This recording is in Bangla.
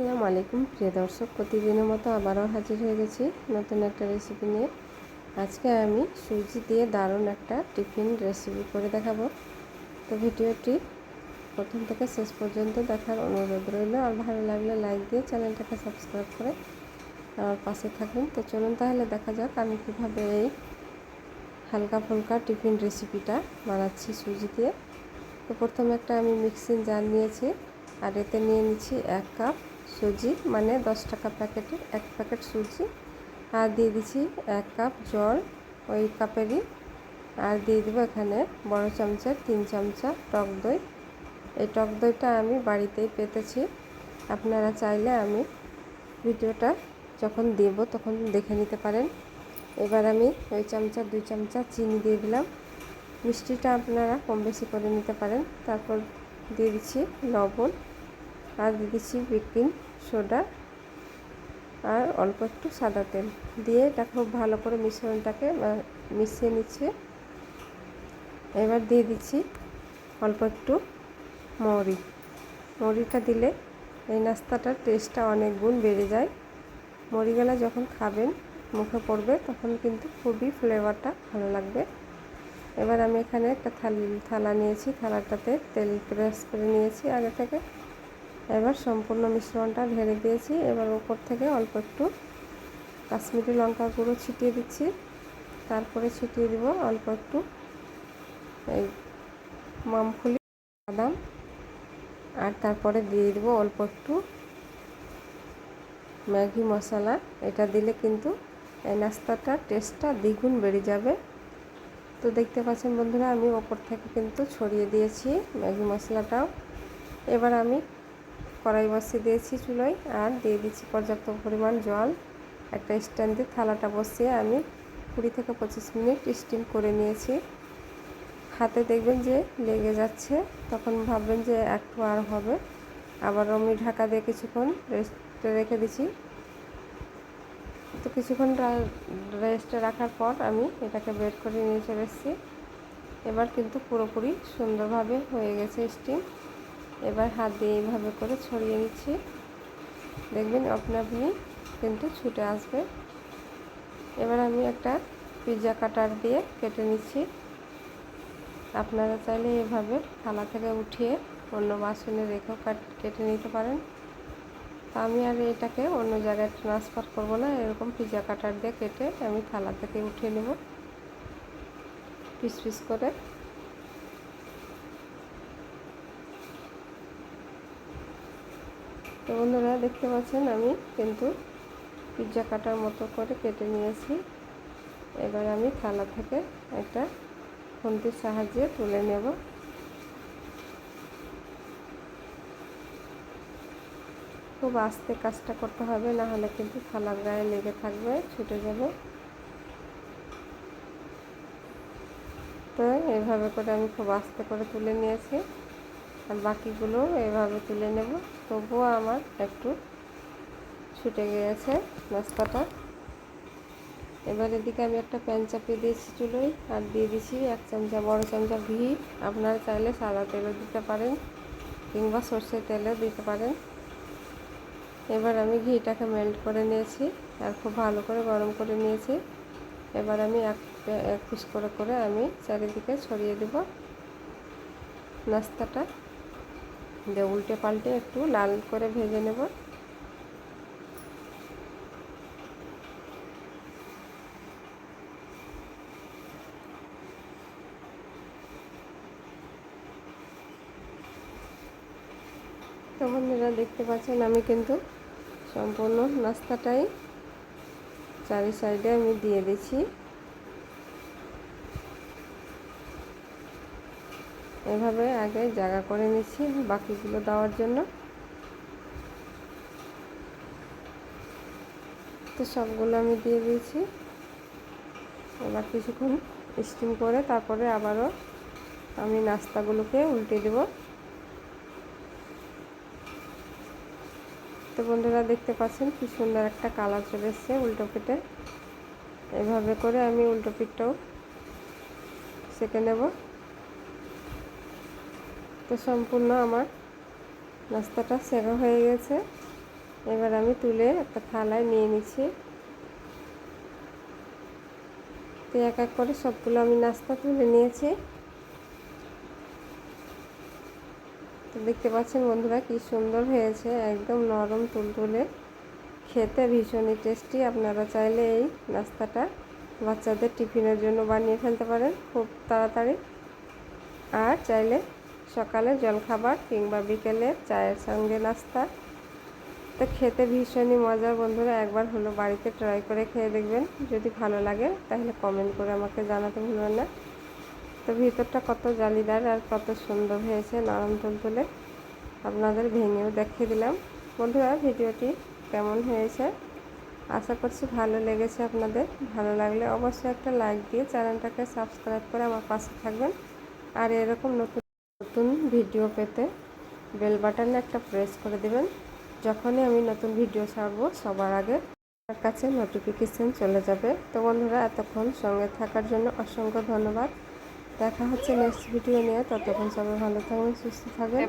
আসসালামু আলাইকুম। প্রিয় দর্শক, প্রতিদিনের মতো আবারও হাজির হয়ে গেছি নতুন একটা রেসিপি নিয়ে। আজকে আমি সুজি দিয়ে দারুণ একটা টিফিন রেসিপি করে দেখাবো। তো ভিডিওটি প্রথম থেকে শেষ পর্যন্ত দেখার অনুরোধ রইল। আর ভালো লাগলে লাইক দিয়ে চ্যানেলটাকে সাবস্ক্রাইব করে আমার পাশে থাকুন। তো চলুন তাহলে দেখা যাক আমি কীভাবে এই হালকা ফুলকা টিফিন রেসিপিটা বানাচ্ছি সুজি দিয়ে। তো প্রথমে একটা আমি মিক্সিং জার নিয়েছি। আর এতে নিয়ে নিচ্ছি এক কাপ সুজি মানে দশ টাকা প্যাকেটের এক প্যাকেট সুজি। আর দিয়ে দিচ্ছি এক কাপ জল, ওই কাপেরই। আর দিয়ে দেবো এখানে বড় চামচের তিন চামচা টক দই। এই টক দইটা আমি বাড়িতেই পেতেছি। আপনারা চাইলে আমি ভিডিওটা যখন দেব তখন দেখে নিতে পারেন। এবার আমি ওই চামচা, দুই চামচা চিনি দিয়ে দিলাম। মিষ্টিটা আপনারা কম বেশি করে নিতে পারেন। তারপর দিয়ে দিচ্ছি লবণ। আর দিয়ে দিচ্ছি বেকিং সোডা আর অল্প একটু সাদা তেল দিয়ে এটা খুব ভালো করে মিশ্রণটাকে মিশিয়ে নিচ্ছে। এবার দিয়ে দিচ্ছি অল্প একটু মৌরি। মৌরিটা দিলে এই নাস্তাটার টেস্টটা অনেক গুণ বেড়ে যায়। মরিগুলা যখন খাবেন, মুখে পড়বে, তখন কিন্তু খুবই ফ্লেভারটা ভালো লাগবে। এবার আমি এখানে একটা থালি নিয়েছি, থালাটাতে তেল প্রেস করে নিয়েছি আগে থেকে। এবার সম্পূর্ণ মিশ্রণটা ঢেলে দিয়েছি। এবার ওপর থেকে অল্প একটু কাশ্মীরি লঙ্কা গুঁড়ো ছিটিয়ে দিচ্ছি। তারপরে ছিটিয়ে দিব অল্প একটু এই মামফুলি বাদাম। আর তারপরে দিয়ে দেব অল্প একটু ম্যাগি মশলা। এটা দিলে কিন্তু এই নাস্তাটার টেস্টটা দ্বিগুণ বেড়ে যাবে। তো দেখতে পাচ্ছেন বন্ধুরা, আমি ওপর থেকে কিন্তু ছড়িয়ে দিয়েছি ম্যাগি মশলাটাও। এবার আমি কড়াই বসিয়ে দিয়েছি চুলোয় আর দিয়ে দিচ্ছি পর্যাপ্ত পরিমাণ জল। একটা স্ট্যান্ডে থালাটা বসিয়ে আমি কুড়ি থেকে পঁচিশ মিনিট স্টিম করে নিয়েছি। হাতে দেখবেন যে লেগে যাচ্ছে, তখন ভাববেন যে একটু আর হবে। আবার আমি ঢাকা দিয়ে কিছুক্ষণ রেস্টে রেখে দিছি তো কিছুক্ষণ রেস্টে রাখার পর আমি এটাকে বের করে নিয়ে চলে এসেছি। এবার কিন্তু পুরোপুরি সুন্দরভাবে হয়ে গেছে স্টিম। এবার হাত দিয়ে এইভাবে করে ছড়িয়ে নিচ্ছি। দেখবেন আপনি আপনি কিন্তু ছুটে আসবে। এবার আমি একটা পিৎজা কাটার দিয়ে কেটে নিচ্ছি। আপনারা চাইলে এভাবে থালা থেকে উঠিয়ে অন্য বাসনে রেখেও কাট, কেটে নিতে পারেন। তা আমি আর এটাকে অন্য জায়গায় ট্রান্সফার করব না, এরকম পিৎজা কাটার দিয়ে কেটে আমি থালা থেকে উঠিয়ে নেব। পিস পিস করে তো বন্ধুরা দেখতে পাচ্ছেন আমি কিন্তু পিৎজা কাটার মতো করে কেটে নিয়েছি। এবার আমি থালা থেকে একটা খুন্তির সাহায্যে তুলে নেব। খুব আস্তে কাজটা করতে হবে, না হলে কিন্তু থালার গায়ে লেগে থাকবে, ছুটে যাবে। তো এভাবে করে আমি খুব আস্তে করে তুলে নিয়েছি। আর বাকিগুলো এভাবে তুলে নেব। তবুও আমার একটু ছুটে গিয়েছে নাস্তাটা এবার এদিকে আমি একটা প্যান চাপিয়ে দিয়েছি চুলোই আর দিয়ে দিচ্ছি এক চামচা বড় চামচা ঘি। আপনারা চাইলে সাদা তেলও দিতে পারেন কিংবা সর্ষের তেলও দিতে পারেন। এবার আমি ঘিটাকে মেল্ট করে নিয়েছি আর খুব ভালো করে গরম করে নিয়েছি। এবার আমি এক এক পিস করে করে আমি চারিদিকে ছড়িয়ে দেব নাস্তাটা দিয়ে উল্টে পাল্টে একটু লাল করে ভেজে নেব। তো বন্ধুরা দেখতে পাচ্ছেন আমি কিন্তু সম্পূর্ণ নাস্তাটাই চারি সাইডে আমি দিয়ে দিচ্ছি। এভাবে আগে জায়গা করে নিচ্ছি বাকিগুলো দেওয়ার জন্য। তো সবগুলো আমি দিয়ে দিয়েছি। এবার কিছুক্ষণ স্টিম করে তারপরে আবারও আমি নাস্তাগুলোকে উল্টে দেব। তো বন্ধুরা দেখতে পাচ্ছেন কি সুন্দর একটা কালার চলে এসছে উল্টো পিঠে। এভাবে করে আমি উল্টো পিঠটাও সেঁকে নেব। তো সম্পূর্ণ আমার নাস্তাটা সেরা হয়ে গেছে। এবার আমি তুলে একটা থালায় নিয়ে নিচ্ছি। তো এক এক করে সবগুলো আমি নাস্তা তুলে নিয়েছি। তো দেখতে পাচ্ছেন বন্ধুরা কি সুন্দর হয়েছে, একদম নরম তুলতুলে। খেতে ভীষণই টেস্টি আপনারা চাইলে এই নাস্তাটা বাচ্চাদের টিফিনের জন্য বানিয়ে ফেলতে পারেন খুব তাড়াতাড়ি। আর চাইলে সকালে জলখাবার কিংবা বিকেলে চায়ের সঙ্গে নাস্তা। তো খেতে ভীষণই মজার বন্ধুরা, একবার হলো বাড়িতে ট্রাই করে খেয়ে দেখবেন। যদি ভালো লাগে, তাহলে কমেন্ট করে আমাকে জানাতে ভুলবেন না। তো ভিতরটা কত জালিদার আর কত সুন্দর হয়েছে নরম তুলতুলে। আপনাদের ভেঙেও দেখিয়ে দিলাম। বন্ধুরা, ভিডিওটি কেমন হয়েছে? আশা করছি ভালো লেগেছে আপনাদের। ভালো লাগলে অবশ্যই একটা লাইক দিয়ে চ্যানেলটাকে সাবস্ক্রাইব করে আমার পাশে থাকবেন। আর এরকম নতুন নতুন ভিডিও পেতে বেল বাটনে একটা প্রেস করে দেবেন। যখনই আমি নতুন ভিডিও ছাড়বো সবার আগে আপনার কাছে নোটিফিকেশান চলে যাবে। তো বন্ধুরা এতক্ষণ সঙ্গে থাকার জন্য অসংখ্য ধন্যবাদ। দেখা হচ্ছে নেক্সট ভিডিও নিয়ে। ততক্ষণ সবাই ভালো থাকবেন সুস্থ থাকবেন